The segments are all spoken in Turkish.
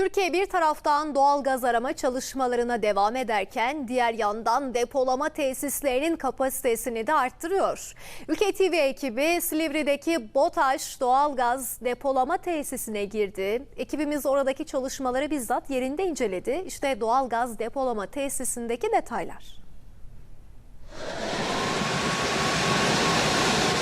Türkiye bir taraftan doğal gaz arama çalışmalarına devam ederken diğer yandan depolama tesislerinin kapasitesini de arttırıyor. Ülke TV ekibi Silivri'deki BOTAŞ doğal gaz depolama tesisine girdi. Ekibimiz oradaki çalışmaları bizzat yerinde inceledi. İşte doğal gaz depolama tesisindeki detaylar.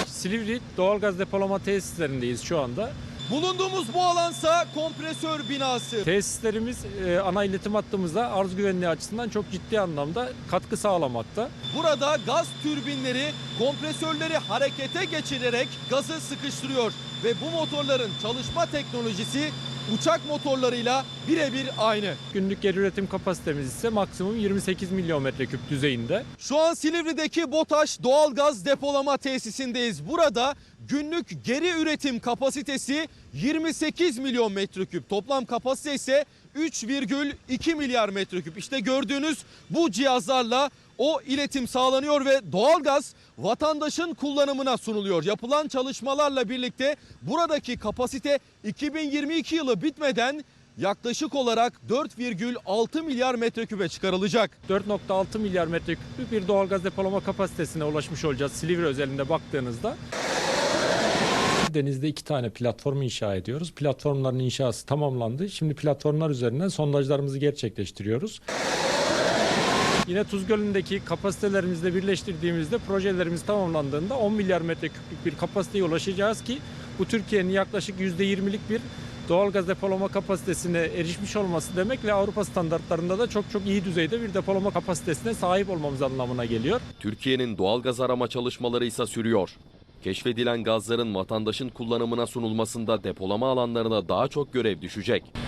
Silivri doğalgaz depolama tesislerindeyiz şu anda. Bulunduğumuz bu alansa kompresör binası. Tesislerimiz e, ana iletim hattımıza arz güvenliği açısından çok ciddi anlamda katkı sağlamakta. Burada gaz türbinleri kompresörleri harekete geçirerek gazı sıkıştırıyor ve bu motorların çalışma teknolojisi uçak motorlarıyla birebir aynı. Günlük geri üretim kapasitemiz ise maksimum 28 milyon metreküp düzeyinde. Şu an Silivri'deki BOTAŞ doğalgaz depolama tesisindeyiz. Burada günlük geri üretim kapasitesi 28 milyon metreküp. Toplam kapasite ise 3,2 milyar metreküp. İşte gördüğünüz bu cihazlarla o iletim sağlanıyor ve doğalgaz vatandaşın kullanımına sunuluyor. Yapılan çalışmalarla birlikte buradaki kapasite 2022 yılı bitmeden yaklaşık olarak 4,6 milyar metreküpe çıkarılacak. 4.6 milyar metreküplük bir doğalgaz depolama kapasitesine ulaşmış olacağız Silivri özelinde baktığınızda. Denizde iki tane platform inşa ediyoruz. Platformların inşası tamamlandı. Şimdi platformlar üzerinden sondajlarımızı gerçekleştiriyoruz. Yine Tuz Gölü'ndeki kapasitelerimizle birleştirdiğimizde projelerimiz tamamlandığında 10 milyar metreküplük bir kapasiteye ulaşacağız ki bu Türkiye'nin yaklaşık %20'lik bir doğalgaz depolama kapasitesine erişmiş olması demek ve Avrupa standartlarında da çok çok iyi düzeyde bir depolama kapasitesine sahip olmamız anlamına geliyor. Türkiye'nin doğal gaz arama çalışmaları ise sürüyor. Keşfedilen gazların vatandaşın kullanımına sunulmasında depolama alanlarına daha çok görev düşecek.